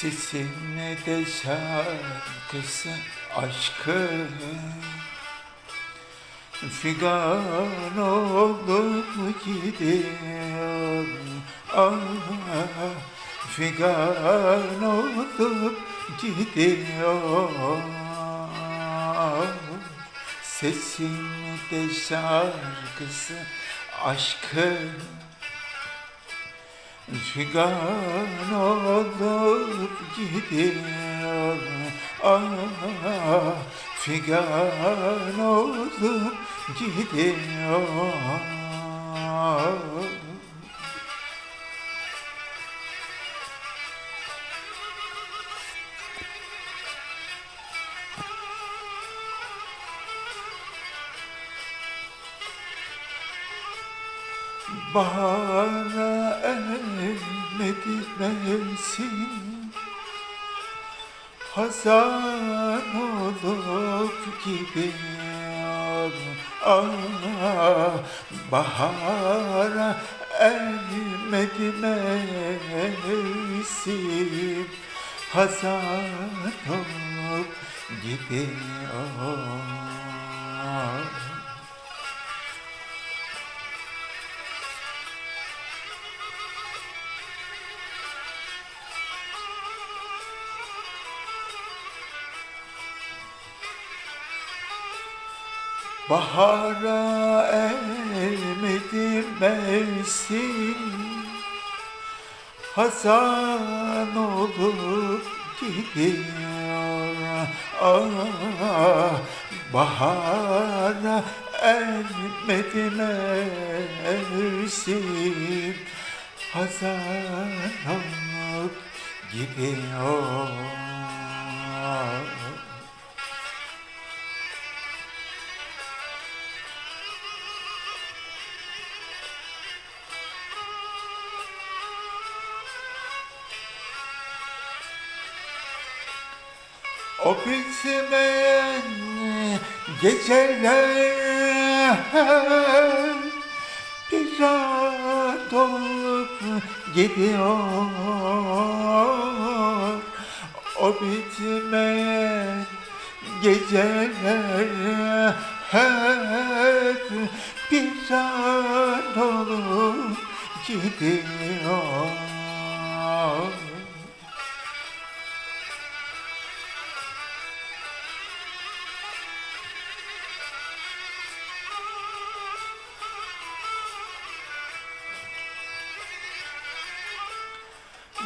Sesinle de şarkısı aşkın. Figan olup gidiyor. Ah, Figan olup gidiyor. Sesin de şarkısı aşkın Figan olup gidiyor ah, Figan olup gidiyor Bahara ermedi mevsim Hazan olup gidiyor ah, Bahara ermedi mevsim Hazan olup gidiyor Bahara ermedi mevsim Hazan olup gidiyor. Ah, Bahara ermedi mevsim Hazan olup gidiyor O bitmeyen geceler bir an olup gidiyor. O bitmeyen geceler hep bir an olup gidiyor